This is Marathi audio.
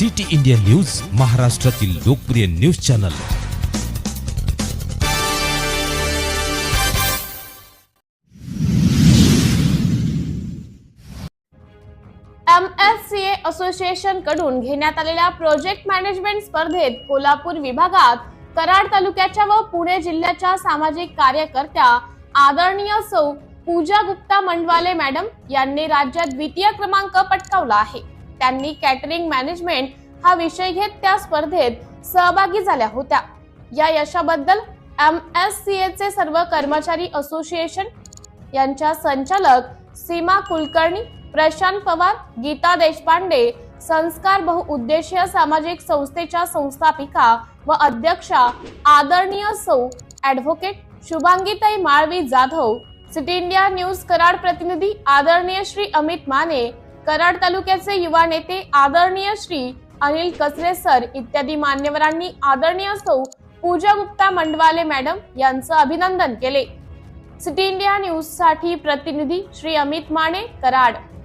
सिटी इंडिया न्यूज महाराष्ट्रातील लोकप्रिय news channel. M S C A असोसिएशनकडून घेण्यात आलेल्या प्रोजेक्ट मॅनेजमेंट स्पर्धेत कोल्हापूर विभागात कराड तालुक्याच्या व पुणे जिल्ह्याच्या सामाजिक कार्यकर्त्या आदरणीय सौ पूजा गुप्ता मंडवाले मॅडम यांनी राज्यात द्वितीय क्रमांक पटकावला आहे. त्यांनी कॅटरिंग मॅनेजमेंट हा विषय घेत त्या स्पर्धेत सहभागी झाल्या होत्या. या यशाबद्दल एम एस सी चे सर्व कर्मचारी असोसिएशन यांच्या संचालक सीमा कुलकर्णी प्रशांत पवार गीता देशपांडे संस्कार बहुउद्देशीय सामाजिक संस्थेच्या संस्थापिका व अध्यक्षा आदरणीय Sau advocate Shubhangitai Malvi Jadhav city India news Karad प्रतिनिधी आदरणीय श्री अमित माने कराड तालुक्याचे युवा नेते आदरणीय श्री अनिल कचरे सर इत्यादी मान्यवरांनी आदरणीय सौ पूजा गुप्ता मंडवाले मॅडम यांचं अभिनंदन केले. सिटी इंडिया न्यूजसाठी प्रतिनिधी श्री अमित माने कराड.